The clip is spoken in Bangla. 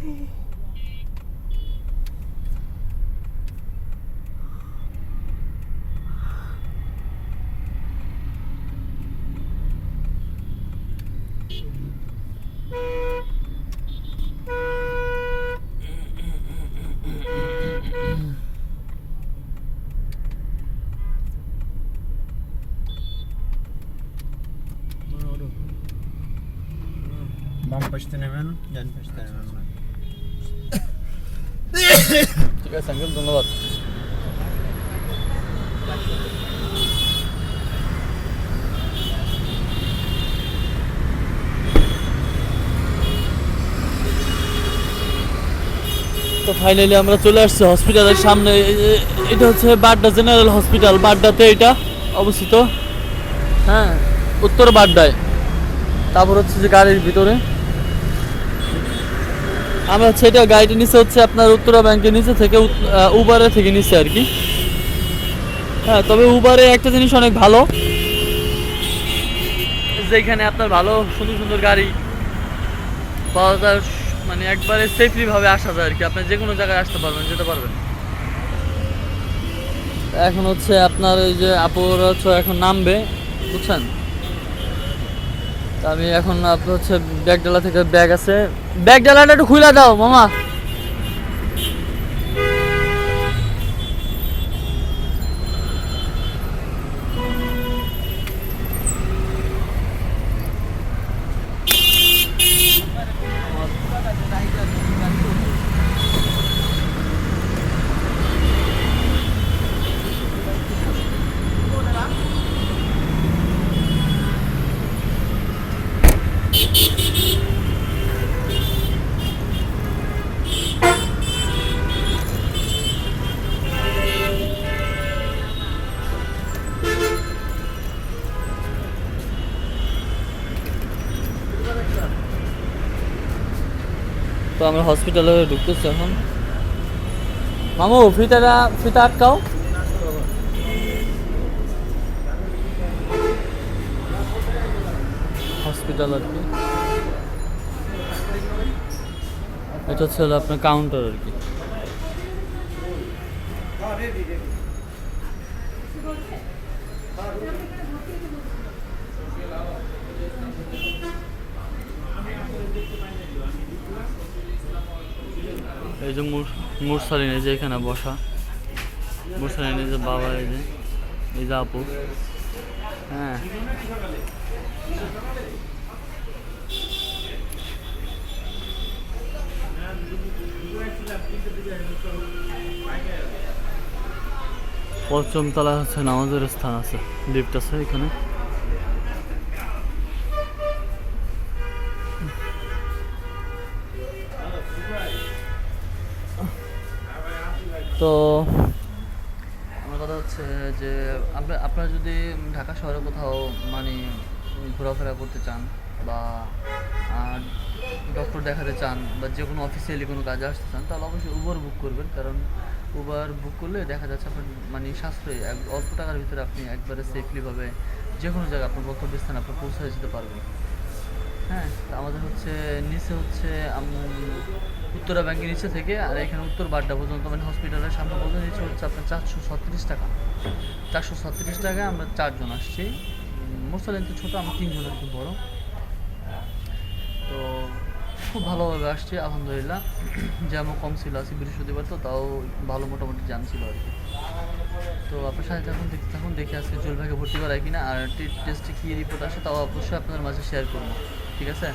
Bam pështën e venë, janë pështën e. ঠিক আছে, আঙ্কেল, ধন্যবাদ। তো ফাইনালি আমরা চলে আসছি হসপিটালের সামনে। এটা হচ্ছে বাড্ডা জেনারেল হসপিটাল বাড্ডাতে এটা অবস্থিত। হ্যাঁ উত্তর বাড্ডায়। তারপর হচ্ছে যে গাড়ির ভিতরে। আমরা হচ্ছে এটা গাড়িটা নিচে হচ্ছে আপনার উত্তরা ব্যাংকের নিচে থেকে উবারে থেকে নিচে আর কি। হ্যাঁ তবে উবারে একটা জিনিস অনেক ভালো। যেখানে আপনার ভালো সুন্দর সুন্দর গাড়ি পাওয়া যায় মানে একবারে সেফলি ভাবে আসা যায় আর কি। আপনি যে কোনো জায়গায় আসতে পারবেন, যেতে পারবেন। এখন হচ্ছে আপনার ওই যে আপুর হচ্ছে এখন নামবে, বুঝছেন? আমি এখন আপনার হচ্ছে ব্যাগডালা থেকে ব্যাগ আছে। ব্যাগডালাটা একটু খুলে দাও মামা। তো আমরা হসপিটালে ঢুকতেছি এখন। মামু, ফিতাটা, ফিতা আটকাও। হসপিটাল আর কি। এটা হচ্ছে আপনার কাউন্টার আর কি। এই যে মুর, মুরসালিন, এই যে এখানে বসা। মুরসালিন, এই যে বাবা, এই যে এই যে আপু। হ্যাঁ। পঞ্চম তলা হচ্ছে নামাজের স্থান আছে লিফট আছে এখানে। তো আমার কথা হচ্ছে যে, আপনি, আপনারা যদি ঢাকা শহরে কোথাও মানে ঘোরাফেরা করতে চান বা ডক্টর দেখাতে চান বা যে কোনো অফিসিয়ালি কোনো কাজে আসতে চান, তাহলে অবশ্যই উবার বুক করবেন। কারণ উবার বুক করলে দেখা যাচ্ছে আপনার মানে সাশ্রয়ী। এক- অল্প টাকার ভিতরে আপনি একবারে সেফলিভাবে যে কোনো জায়গায় আপনার গন্তব্যস্থানে আপনি পৌঁছে যেতে পারবেন। হ্যাঁ আমাদের হচ্ছে নিচে হচ্ছে উত্তরা ব্যাংকের নিচে থেকে, আর এখানে উত্তর বাড্ডা পর্যন্ত মানে হসপিটালের সামনে পর্যন্ত নিচে হচ্ছে আপনার চারশো ছত্রিশ টাকা। চারশো ছত্রিশ টাকায় আমরা চারজন আসছি। মোরসালেন তো ছোটো, আমরা তিনজন আর কি বড়। তো খুব ভালোভাবে আসছি, আলহামদুলিল্লাহ। যেমন কম ছিল আজকে বৃহস্পতিবার তো, তাও ভালো মোটামুটি জাম ছিল আর কি। তো আপনার সাথে থাকুন দেখতে থাকুন, দেখে আজকে জলভাইকে ভর্তি করায় কিনা, আর টেস্টে কী রিপোর্ট আসে, তাও অবশ্যই আপনাদের মাঝে শেয়ার করব। ঠিক আছে